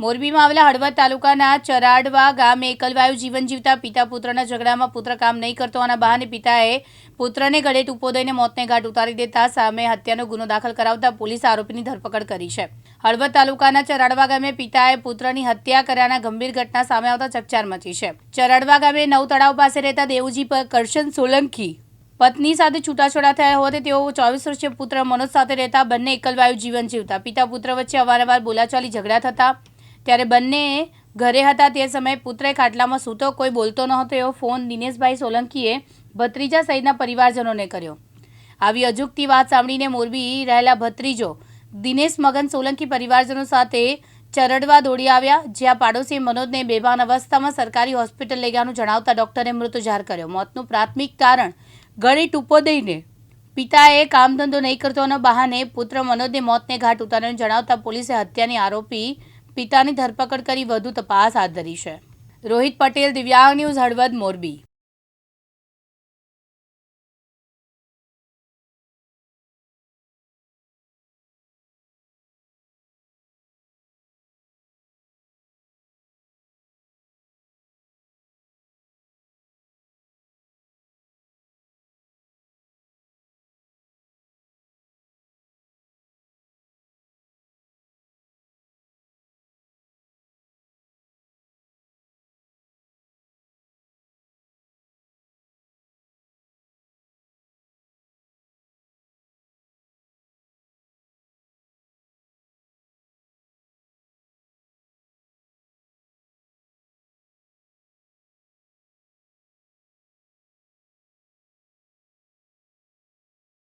મોરબીમાં આવેલા હળવદ તાલુકાના ચરાડવા ગામે એકલવાયુ જીવન જીવતા પિતા પુત્રના ઝઘડામાં પુત્ર કામ નહીં કરતો આના બહાને પિતાએ પુત્રને ગળે ટૂંપો દઈને મોતને ઘાટ ઉતારી દેતા સામે હત્યાનો ગુનો દાખલ કરાવતા પોલીસ આરોપીની ધરપકડ કરી છે. હળવદ તાલુકાના ચરાડવા ગામે પિતાએ પુત્રની હત્યા કર્યાના ગંભીર ઘટના સામે આવતા ચકચાર મચી છે. ચરાડવા ગામે નવ તળાવ પાસે રહેતા દેવજી કરશન સોલંકી પત્ની સાથે છૂટાછોડા થયા હોવાથી તેઓ ચોવીસ વર્ષીય પુત્ર મનોજ સાથે રહેતા બંને એકલવાયુ જીવન જીવતા. પિતા પુત્ર વચ્ચે અવારનવાર બોલાચાલી ઝઘડા થતા ત્યારે બંને ઘરે હતા તે સમયે પુત્રે ખાટલામાં સૂતો, કોઈ બોલતો નહોતો એવો ફોન દિનેશભાઈ સોલંકીએ ભત્રીજા સહિતના પરિવારજનોને કર્યો. આવી અજુકતી વાત સાંભળીને મોરબી રહેલા ભત્રીજો દિનેશ મગન સોલંકી પરિવારજનો સાથે ચરડવા દોડી આવ્યા, જ્યાં પાડોશી મનોજને બેભાન અવસ્થામાં સરકારી હોસ્પિટલ લઈ ગયાનું જણાવતા ડોક્ટરે મૃત કર્યો. મોતનું પ્રાથમિક કારણ ગળે ટૂંપો દઈને પિતાએ કામ ધંધો નહીં કરતો બહાને પુત્ર મનોજને મોતને ઘાટ ઉતાર્યો. જણાવતા પોલીસે હત્યાની આરોપી પિતાની ધરપકડ કરી વધુ તપાસ હાથ ધરી છે. રોહિત પટેલ દિવ્યાંગ ન્યૂઝ હળવદ મોરબી.